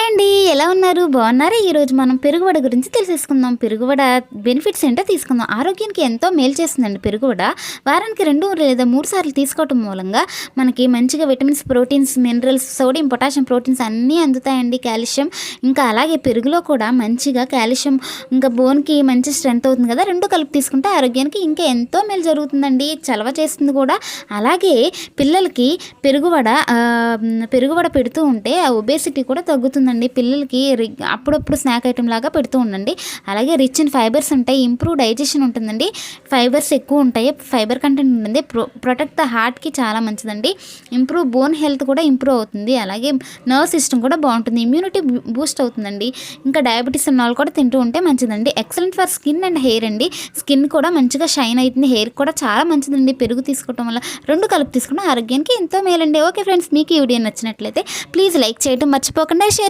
Hi అండి ఎలా ఉన్నారు? బాగున్నారా? ఈరోజు మనం పెరుగువడ గురించి తెలిసేసుకుందాం. పెరుగువడ బెనిఫిట్స్ ఏంటో తీసుకుందాం. ఆరోగ్యానికి ఎంతో మేలు చేస్తుందండి పెరుగువడ. వారానికి రెండు లేదా మూడు సార్లు తీసుకోవటం మూలంగా మనకి మంచిగా vitamins proteins minerals sodium potassium proteins అన్నీ అందుతాయండి. కాల్షియం ఇంకా అలాగే పెరుగులో కూడా మంచిగా కాల్షియం ఇంకా బోన్కి మంచి స్ట్రెంత్ అవుతుంది కదా. రెండు కలిపి తీసుకుంటే ఆరోగ్యానికి ఇంకా ఎంతో మేలు జరుగుతుందండి. చలవ చేస్తుంది కూడా. అలాగే పిల్లలకి పెరుగువడ పెరుగువడ పెడుతూ ఉంటే ఆ ఒబేసిటీ కూడా తగ్గుతుంది ఉండండి పిల్లలకి అప్పుడప్పుడు స్నాక్ ఐటెం లాగా పెడుతూ ఉండండి. అలాగే రిచ్ ఇన్ ఫైబర్స్ ఉంటాయి. ఇంప్రూవ్ డైజెషన్ ఉంటుందండి. ఫైబర్స్ ఎక్కువ ఉంటాయి. ఫైబర్ కంటెంట్ ఉంటుంది ప్రో ప్రొటెక్ట్ ద హార్ట్కి చాలా మంచిదండి. ఇంప్రూవ్ బోన్ హెల్త్ కూడా ఇంప్రూవ్ అవుతుంది. అలాగే నర్వ్ సిస్టమ్ కూడా బాగుంటుంది. ఇమ్యూనిటీ బూస్ట్ అవుతుందండి. ఇంకా డయాబెటీస్ ఉన్న వాళ్ళు కూడా తింటూ ఉంటే మంచిదండి. Excellent for skin and hair అండి. స్కిన్ కూడా మంచిగా షైన్ అవుతుంది. హెయిర్ కూడా చాలా మంచిదండి. పెరుగు తీసుకోవటం వల్ల రెండు కలిపి తీసుకున్న ఆరోగ్యానికి ఎంతో మేలండి. ఓకే ఫ్రెండ్స్ మీకు ఈ వీడియో నచ్చినట్లయితే ప్లీజ్ లైక్ చేయడం మర్చిపోకుండా షేర్